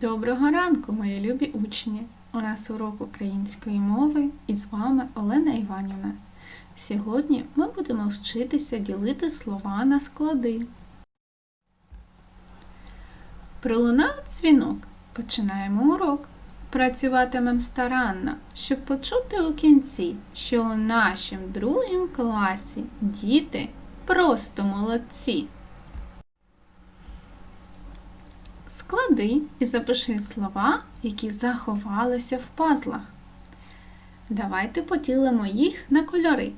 Доброго ранку, мої любі учні! У нас урок української мови і з вами Олена Іванівна. Сьогодні ми будемо вчитися ділити слова на склади. Пролунав дзвінок. Починаємо урок. Працюватимем старанно, щоб почути у кінці, що у нашім другім класі діти просто молодці. Склади і запиши слова, які заховалися в пазлах. Давайте поділимо їх на кольори.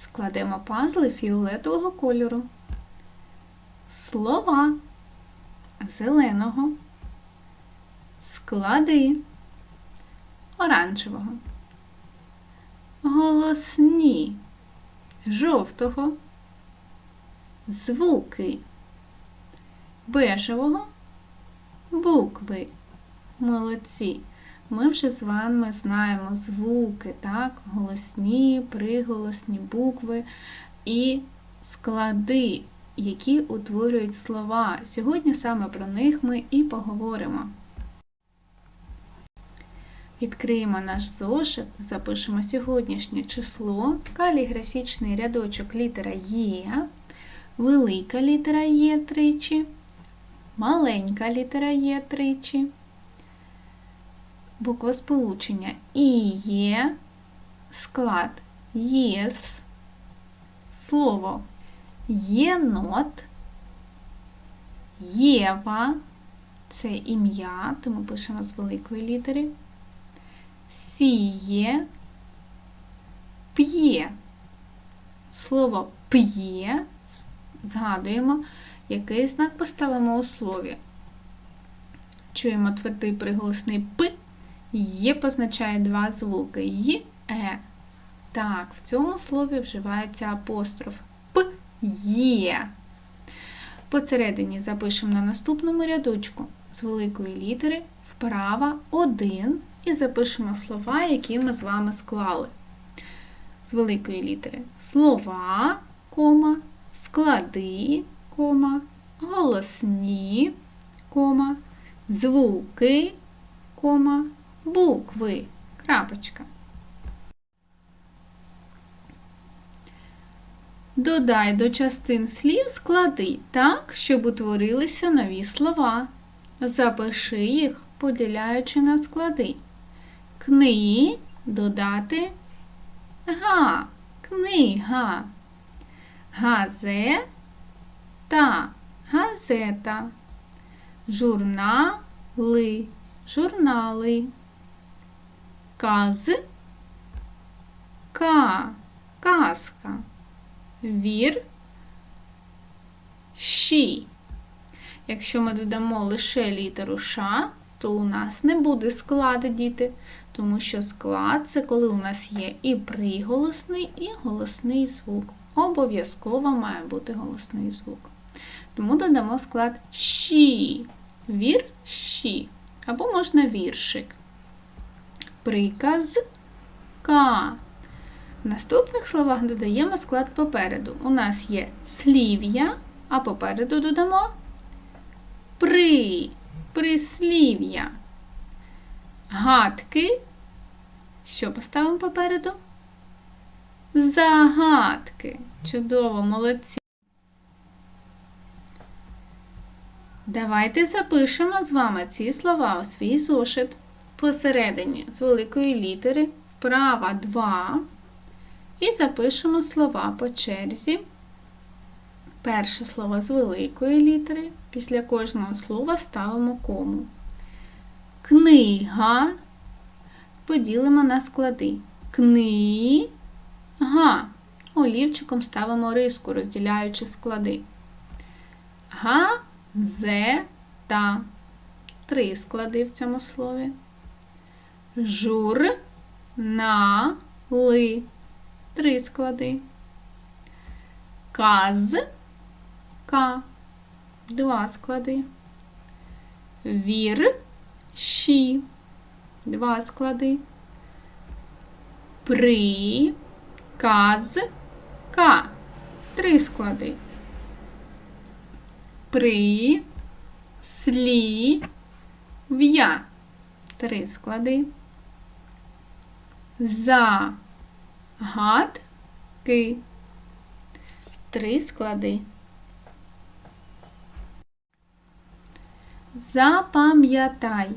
Складемо пазли фіолетового кольору. Слова зеленого. Склади оранжевого. Голосні жовтого. Звуки бежевого букви. Молодці. Ми вже з вами знаємо звуки, так? голосні, приголосні букви і склади, які утворюють слова. Сьогодні саме про них ми і поговоримо. Відкриємо наш зошит, запишемо сьогоднішнє число, каліграфічний рядочок літера Є, велика літера Є тричі маленька літера Є тричі, буква сполучення. І є, склад. Єс, слово. Єнот, Єва, це ім'я, тому пишемо з великої літери, сіє, п'є. Слово п'є, згадуємо, який знак поставимо у слові? Чуємо твердий приголосний П, Є позначає два звуки Й, Е. Так, в цьому слові вживається апостроф П є. Посередині запишемо на наступному рядочку з великої літери вправа один і запишемо слова, які ми з вами склали. З великої літери слова, кома, склади, кома, голосні, кома, звуки, кома, букви, крапочка. Додай до частин слів склади так, щоб утворилися нові слова. Запиши їх, поділяючи на склади. Кни додати га, книга, газе та газета, журнали, журнали, каз, ка, казка, вір, ші. Якщо ми додамо лише літеру Ш, то у нас не буде складу діти, тому що склад це коли у нас є і приголосний, і голосний звук. Обов'язково має бути голосний звук. Тому додамо склад щі, вір щі. Або можна віршик. Приказ ка. В наступних словах додаємо склад попереду. У нас є слів'я, а попереду додамо при, прислів'я. Гадки. Що поставимо попереду? Загадки. Чудово, молодці. Давайте запишемо з вами ці слова у свій зошит. Посередині з великої літери вправа 2. І запишемо слова по черзі. Перше слово з великої літери. Після кожного слова ставимо кому. Книга. Поділимо на склади. Книга. Олівчиком ставимо риску, розділяючи склади. Га. Зе та три склади в цьому слові. Жур на ли три склади. Каз ка два склади. Вір ші два склади. При каз ка три склади при слів'я. Три склади. Загадки. Три склади. Запам'ятай.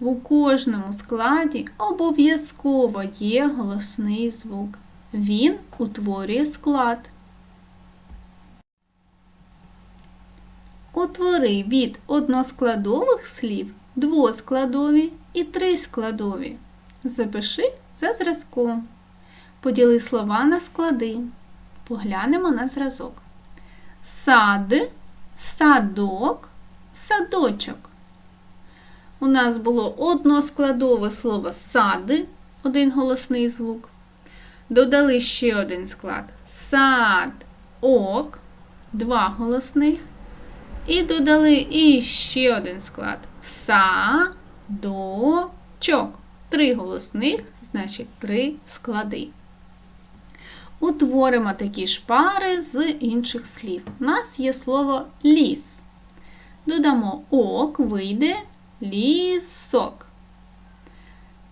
У кожному складі обов'язково є голосний звук. Він утворює склад. Утвори від односкладових слів двоскладові і трискладові. Запиши за зразком. Поділи слова на склади. Поглянемо на зразок. Сад, садок, садочок. У нас було односкладове слово сади, один голосний звук. Додали ще один склад. Сад, ок, два голосних. І додали іще один склад. Са-до-чок. Три голосних, значить три склади. Утворимо такі ж пари з інших слів. У нас є слово ліс. Додамо ок, вийде лісок.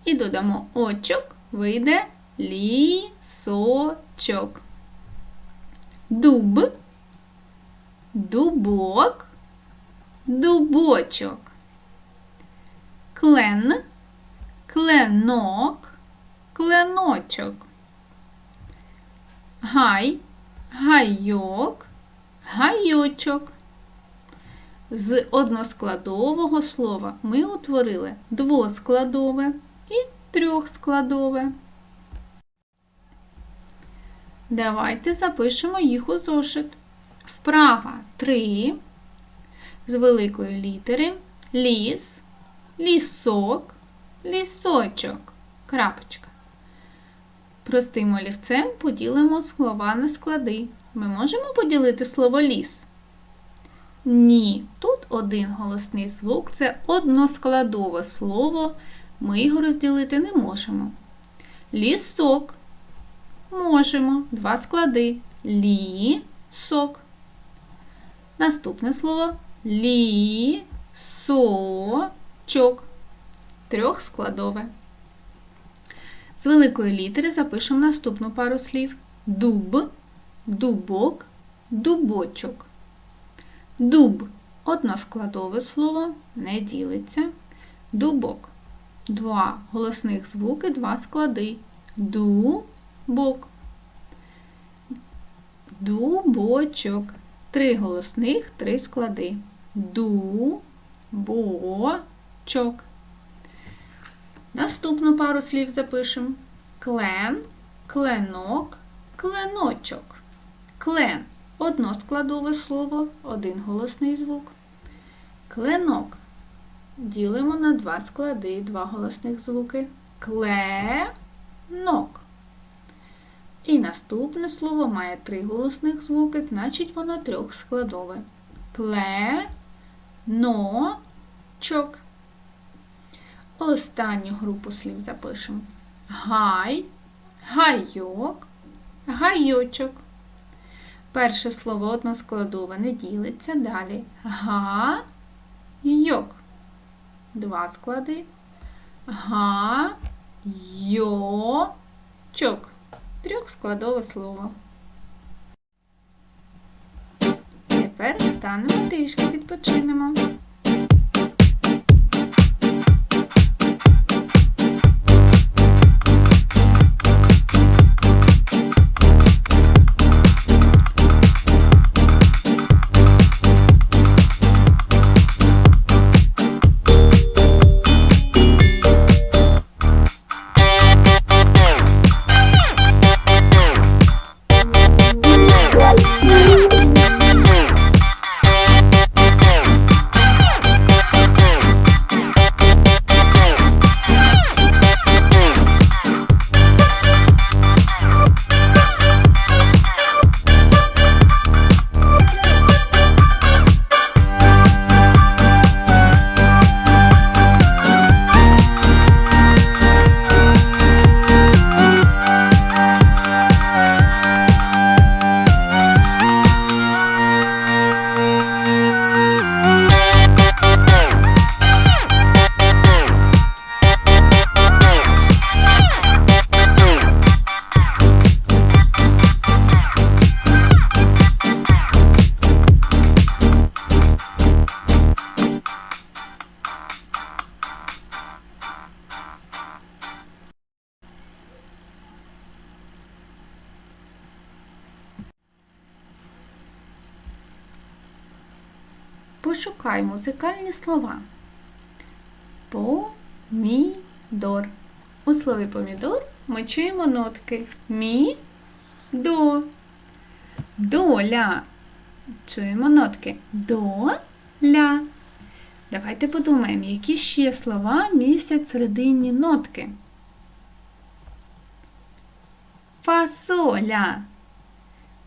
І додамо очок, вийде лісочок. Дуб, дубок, дубочок. Клен, кленок, кленочок. Гай, гайок, гайочок. З односкладового слова ми утворили двоскладове і трьохскладове. Давайте запишемо їх у зошит. Вправа 3 з великої літери ліс, лісок, лісочок. Крапочка. Простим олівцем поділимо слова на склади. Ми можемо поділити слово ліс. Ні, тут один голосний звук це односкладове слово. Ми його розділити не можемо. Лісок. Можемо. Два склади. Лі-сок. Наступне слово лі-со-чок. Трьохскладове. З великої літери запишемо наступну пару слів: дуб, дубок, дубочок. Дуб односкладове слово, не ділиться. Дубок. Два голосних звуки, два склади. Дубок. Дубочок. Три голосних, три склади. Дубочок. Наступну пару слів запишемо. Клен, кленок, кленочок. Клен односкладове слово, один голосний звук. Кленок. Ділимо на два склади, два голосних звуки. Кленок. І наступне слово має три голосних звуки, значить воно трьохскладове. Кле-но-чок. Останню групу слів запишемо. Гай, гайок, гайочок. Перше слово односкладове не ділиться. Далі га-йок. Два склади. Га-йочок. Трьохскладове слово. Тепер станемо трішки відпочинемо. Пошукай музикальні слова. Помідор. У слові помідор ми чуємо нотки мі, до. Доля. Чуємо нотки до, ля. Давайте подумаємо, які ще слова містять серединні нотки. Фасоля.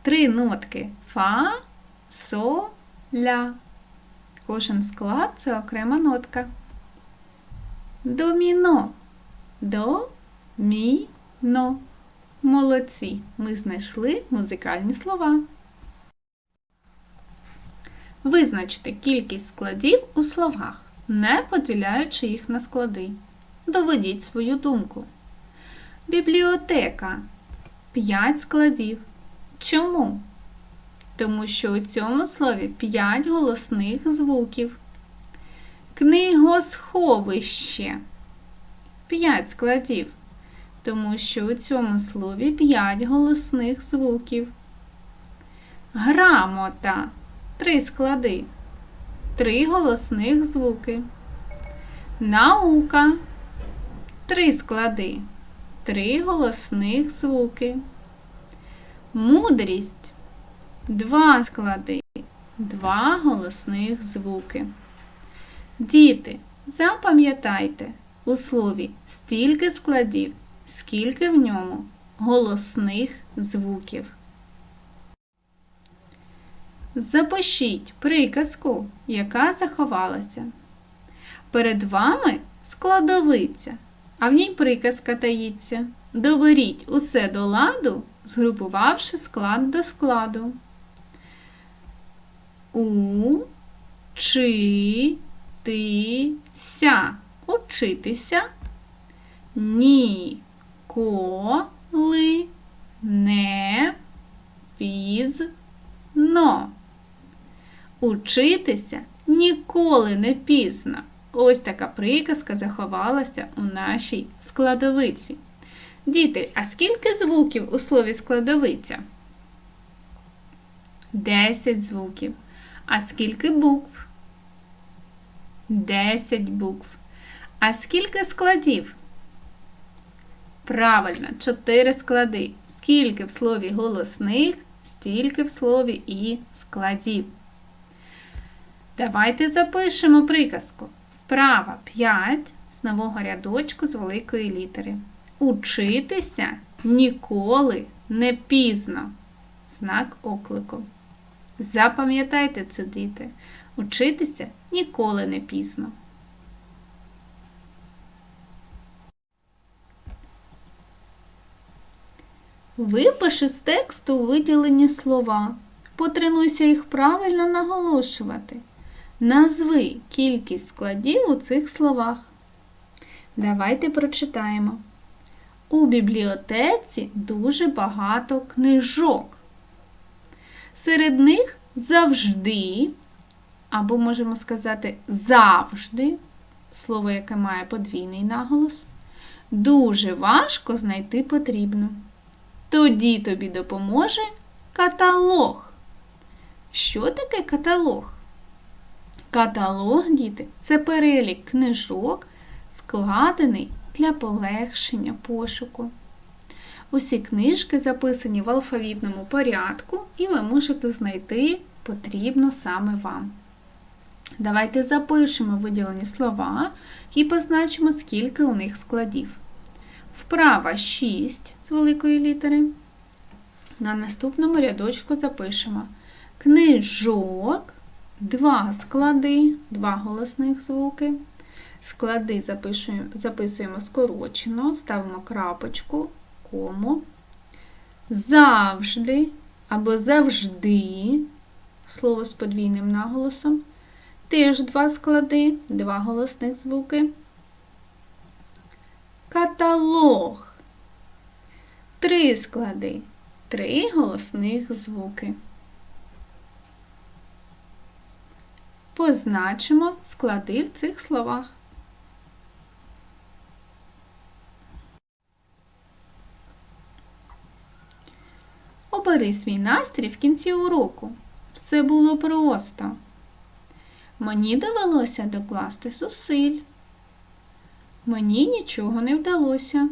Три нотки. Фа, со, ля. Кожен склад це окрема нотка. Доміно. До, мі, но. Молодці. Ми знайшли музикальні слова. Визначте кількість складів у словах, не поділяючи їх на склади. Доведіть свою думку. Бібліотека 5 складів. Чому? Тому що у цьому слові 5 голосних звуків. Книгосховище 5 складів. Тому що у цьому слові 5 голосних звуків. Грамота Три склади. Три голосних звуки. Наука. Три склади. Три голосних звуки. Мудрість. Два склади. Два голосних звуки. Діти, запам'ятайте у слові стільки складів, скільки в ньому голосних звуків. Запишіть приказку, яка заховалася. Перед вами складовиця, а в ній приказка таїться. Доверіть усе до ладу, згрупувавши склад до складу. Учитися. Ні, коли, не, пізно. Учитися ніколи не пізно. Ось така приказка заховалася у нашій складовиці. Діти, а скільки звуків у слові складовиця? Десять звуків. А скільки букв? Десять букв. А скільки складів? Правильно, чотири склади. Скільки в слові голосних, стільки в слові і складів. Давайте запишемо приказку. Вправа 5 з нового рядочку з великої літери. Учитися ніколи не пізно. Знак оклику. Запам'ятайте це, діти. Учитися ніколи не пізно. Випиши з тексту виділені слова. Потренуйся їх правильно наголошувати. Назви кількість складів у цих словах. Давайте прочитаємо. У бібліотеці дуже багато книжок. Серед них завжди, або можемо сказати завжди, слово, яке має подвійний наголос, дуже важко знайти потрібно. Тоді тобі допоможе каталог. Що таке каталог? Каталог, діти, це перелік книжок, складений для полегшення пошуку. Усі книжки записані в алфавітному порядку, і ви можете знайти потрібно саме вам. Давайте запишемо виділені слова і позначимо, скільки у них складів. Вправа 6 з великої літери. На наступному рядочку запишемо книжок Два склади, два голосних звуки. Склади записуємо, записуємо скорочено, ставимо крапочку, кому. Завжди або завжди слово з подвійним наголосом. Теж два склади, два голосних звуки. Каталог. Три склади, три голосних звуки. позначимо склади в цих словах. Обери свій настрій в кінці уроку. Все було просто. Мені довелося докласти зусиль. Мені нічого не вдалося.